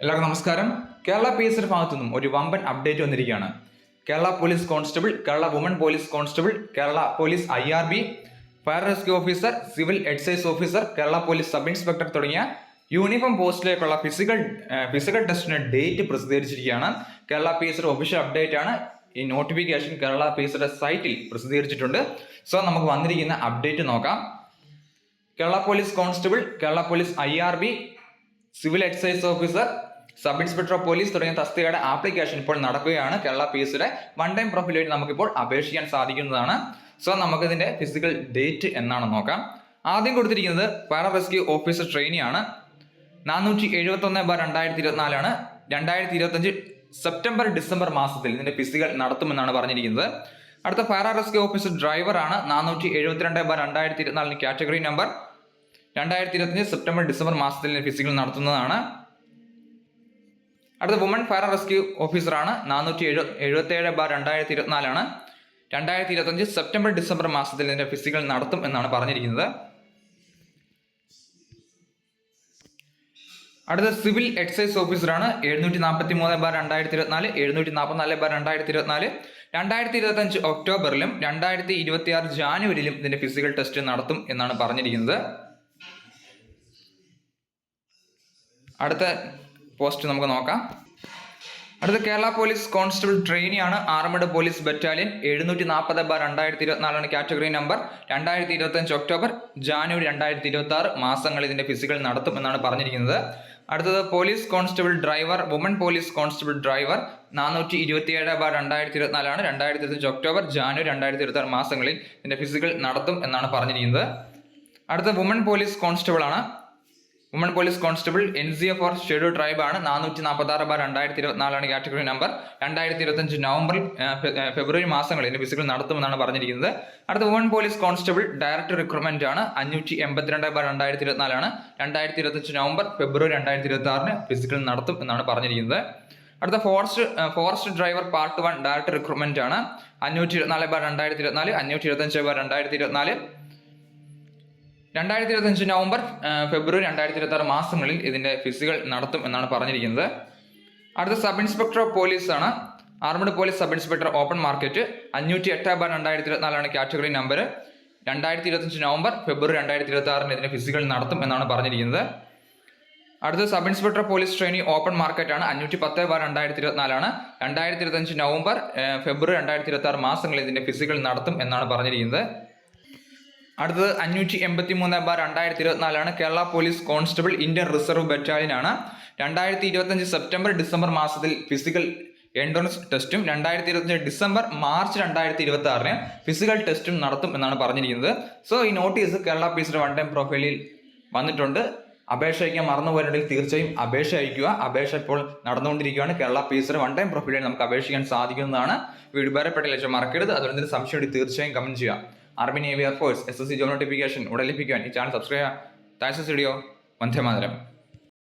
എല്ലാവർക്കും നമസ്കാരം. Kerala P S ഭാഗത്തു നിന്നും ഒരു വമ്പൻ അപ്ഡേറ്റ് വന്നിരിക്കുകയാണ്. Kerala police constable Kerala woman police constable Kerala police I R B fire rescue officer civil excise officer Kerala police sub inspector തുടങ്ങിയ uniform പോസ്റ്റിലേക്കുള്ള ഫിസിക്കൽ ഫിസിക്കൽ ടെസ്റ്റിന് date പ്രസിദ്ധീകരിച്ചിരിക്കുകയാണ്. Kerala P S official update ആണ്. ഈ notification Kerala P S സൈറ്റിൽ പ്രസിദ്ധീകരിച്ചിട്ടുണ്ട്. So നമുക്ക് വന്നിരിക്കുന്ന update നോക്കാം. Kerala police constable Kerala police I R B civil excise officer sub inspector of police തുടങ്ങിയ തസ്തികയുടെ ആപ്ലിക്കേഷൻ ഇപ്പോൾ നടക്കുകയാണ്. കേരള പി എസിയുടെ വൺ ടൈം വഴി നമുക്കിപ്പോൾ അപേക്ഷിക്കാൻ സാധിക്കുന്നതാണ്. സോ നമുക്കിതിന്റെ ഫിസിക്കൽ ഡേറ്റ് എന്നാണ് നോക്കാം. ആദ്യം കൊടുത്തിരിക്കുന്നത് ഫയർ റെസ്ക്യൂ ഓഫീസർ ട്രെയിനി ആണ്. നാനൂറ്റി എഴുപത്തി ഒന്ന് ബാർ രണ്ടായിരത്തി ഇരുപത്തിനാലാണ് രണ്ടായിരത്തി ഇരുപത്തഞ്ച് സെപ്റ്റംബർ ഡിസംബർ മാസത്തിൽ ഇതിന്റെ ഫിസിക്കൽ നടത്തുമെന്നാണ് പറഞ്ഞിരിക്കുന്നത്. അടുത്ത ഫയർ റെസ്ക്യൂ ഓഫീസർ ഡ്രൈവർ ആണ്. നാനൂറ്റി എഴുപത്തിരണ്ട് ബാർ രണ്ടായിരത്തി ഇരുപത്തിനാലിന് കാറ്റഗറി നമ്പർ രണ്ടായിരത്തി ഇരുപത്തഞ്ച് സെപ്റ്റംബർ ഡിസംബർ മാസത്തിൽ ഫിസിക്കൽ നടത്തുന്നതാണ്. അടുത്ത വുമൺ ഫയർ റെസ്ക്യൂ ഓഫീസറാണ് നാനൂറ്റി എഴു എഴുപത്തി ഏഴ് ബാർ രണ്ടായിരത്തി ഇരുപത്തിനാലാണ് രണ്ടായിരത്തി ഇരുപത്തഞ്ച് സെപ്റ്റംബർ ഡിസംബർ മാസത്തിൽ ഇതിന്റെ ഫിസിക്കൽ നടത്തും എന്നാണ് പറഞ്ഞിരിക്കുന്നത്. അടുത്ത സിവിൽ എക്സൈസ് ഓഫീസറാണ് എഴുന്നൂറ്റി നാൽപ്പത്തി മൂന്ന് ബാർ രണ്ടായിരത്തി ഇരുപത്തിനാല് എഴുന്നൂറ്റി നാൽപ്പത്തിനാല് ബാർ രണ്ടായിരത്തി ഇരുപത്തിനാല് രണ്ടായിരത്തി ഇരുപത്തഞ്ച് ഒക്ടോബറിലും രണ്ടായിരത്തി ഇരുപത്തിയാറ് ജാനുവരിയിലും ഇതിന്റെ ഫിസിക്കൽ ടെസ്റ്റ് നടത്തും എന്നാണ് പറഞ്ഞിരിക്കുന്നത്. അടുത്ത പോസ്റ്റ് നമുക്ക് നോക്കാം. അടുത്ത കേരള പോലീസ് കോൺസ്റ്റബിൾ ട്രെയിനിയാണ് ആർമഡ് പോലീസ് ബറ്റാലിയൻ എഴുന്നൂറ്റി നാൽപ്പത് ബാർ രണ്ടായിരത്തി ഇരുപത്തിനാലാണ് കാറ്റഗറി നമ്പർ രണ്ടായിരത്തി ഇരുപത്തഞ്ച് ഒക്ടോബർ ജാനുവരി രണ്ടായിരത്തി ഇരുപത്തി ആറ് മാസങ്ങൾ ഇതിന്റെ ഫിസിക്കൽ നടത്തും എന്നാണ് പറഞ്ഞിരിക്കുന്നത്. അടുത്തത് police constable driver woman police constable driver നാനൂറ്റി ഇരുപത്തിയേഴ് ബാർ രണ്ടായിരത്തി ഇരുപത്തിനാലാണ് രണ്ടായിരത്തി ഇരുപത്തഞ്ച് ഒക്ടോബർ ജാനുവരി രണ്ടായിരത്തി ഇരുപത്തി ആറ് മാസങ്ങളിൽ ഇതിന്റെ ഫിസിക്കൽ നടത്തും എന്നാണ് പറഞ്ഞിരിക്കുന്നത്. അടുത്ത വുമൺ പോലീസ് കോൺസ്റ്റബിൾ ആണ് woman police constable N C F or schedule tribe ആണ്. നാനൂറ്റി നാൽപ്പത്തി ആറ് ബാർ രണ്ടായിരത്തി ഇരുപത്തിനാലാണ് കാറ്റഗറി നമ്പർ. രണ്ടായിരത്തി ഇരുപത്തഞ്ച് നവംബർ ഫെബ്രുവരി മാസങ്ങളിൽ ഇതിന്റെ ഫിസിക്കൽ നടത്തുമെന്നാണ് പറഞ്ഞിരിക്കുന്നത്. അടുത്ത woman police constable director recruitment ആണ്. അഞ്ഞൂറ്റി എൺപത്തിരണ്ട് ബാർ രണ്ടായിരത്തി ഇരുപത്തിനാലാണ്. രണ്ടായിരത്തി ഇരുപത്തഞ്ച് നവംബർ ഫെബ്രുവരി രണ്ടായിരത്തി ഇരുപത്തി ആറിന് ഫിസിക്കൽ നടത്തും എന്നാണ് പറഞ്ഞിരിക്കുന്നത്. അടുത്ത forest forest driver part one director recruitment ആണ്. അഞ്ഞൂറ്റി ഇരുപത്തിനാല് ബാർ രണ്ടായിരത്തി ഇരുപത്തിനാല് അഞ്ഞൂറ്റി ഇരുപത്തഞ്ച് ബാർ രണ്ടായിരത്തി ഇരുപത്തിനാല്. രണ്ടായിരത്തി ഇരുപത്തഞ്ച് നവംബർ ഫെബ്രുവരി രണ്ടായിരത്തി ഇരുപത്തി ആറ് മാസങ്ങളിൽ ഇതിന്റെ ഫിസിക്കൽ നടത്തും എന്നാണ് പറഞ്ഞിരിക്കുന്നത്. അടുത്ത സബ് ഇൻസ്പെക്ടർ ഓഫ് പോലീസ് ആണ്. Armed police sub inspector open market അഞ്ഞൂറ്റി എട്ട് ബാർ രണ്ടായിരത്തി ഇരുപത്തിനാലാണ് കാറ്റഗറി നമ്പർ രണ്ടായിരത്തി ഇരുപത്തഞ്ച് നവംബർ ഫെബ്രുവരി രണ്ടായിരത്തി ഇരുപത്തി ആറിന് ഇതിന്റെ ഫിസിക്കൽ നടത്തും എന്നാണ് പറഞ്ഞിരിക്കുന്നത്. അടുത്ത sub inspector police trainee open market ആണ്. അഞ്ഞൂറ്റി പത്ത് ബാർ രണ്ടായിരത്തി ഇരുപത്തിനാലാണ് രണ്ടായിരത്തി ഇരുപത്തഞ്ച് നവംബർ ഫെബ്രുവരി രണ്ടായിരത്തി ഇരുപത്തി ആറ് മാസങ്ങളിൽ ഇതിന്റെ ഫിസിക്കൽ നടത്തും എന്നാണ് പറഞ്ഞിരിക്കുന്നത്. അടുത്തത് അഞ്ഞൂറ്റി എൺപത്തി മൂന്ന് ബാർ രണ്ടായിരത്തി ഇരുപത്തിനാലാണ് Kerala police constable Indian reserve battalion ആണ് രണ്ടായിരത്തി ഇരുപത്തഞ്ച് സെപ്റ്റംബർ ഡിസംബർ മാസത്തിൽ ഫിസിക്കൽ എൻട്രൻസ് ടെസ്റ്റും രണ്ടായിരത്തി ഇരുപത്തഞ്ച് ഡിസംബർ മാർച്ച് രണ്ടായിരത്തി ഇരുപത്തി ആറിന് ഫിസിക്കൽ ടെസ്റ്റും നടത്തും എന്നാണ് പറഞ്ഞിരിക്കുന്നത്. സോ ഈ നോട്ടീസ് കേരള പോലീസിന്റെ വൺ ടൈം പ്രൊഫൈലിൽ വന്നിട്ടുണ്ട്. അപേക്ഷ അയക്കാൻ മറന്നു പോയിട്ടുണ്ടെങ്കിൽ തീർച്ചയായും അപേക്ഷ അയക്കുക. അപേക്ഷ ഇപ്പോൾ നടന്നുകൊണ്ടിരിക്കുകയാണ്. കേരള പോലീസിന്റെ വൺ ടൈം പ്രൊഫൈലിൽ നമുക്ക് അപേക്ഷിക്കാൻ സാധിക്കുന്നതാണ്. വീട് ഉപകാരപ്പെട്ട ലക്ഷ്യം മറക്കരുത്. അതുകൊണ്ട് തന്നെ സംശയം തീർച്ചയായും കമന്റ് ചെയ്യുക. Army navy air force S S C job notification ഉടൻ ലഭിക്കാൻ ഈ channel subscribe thanks studio Vande Mataram.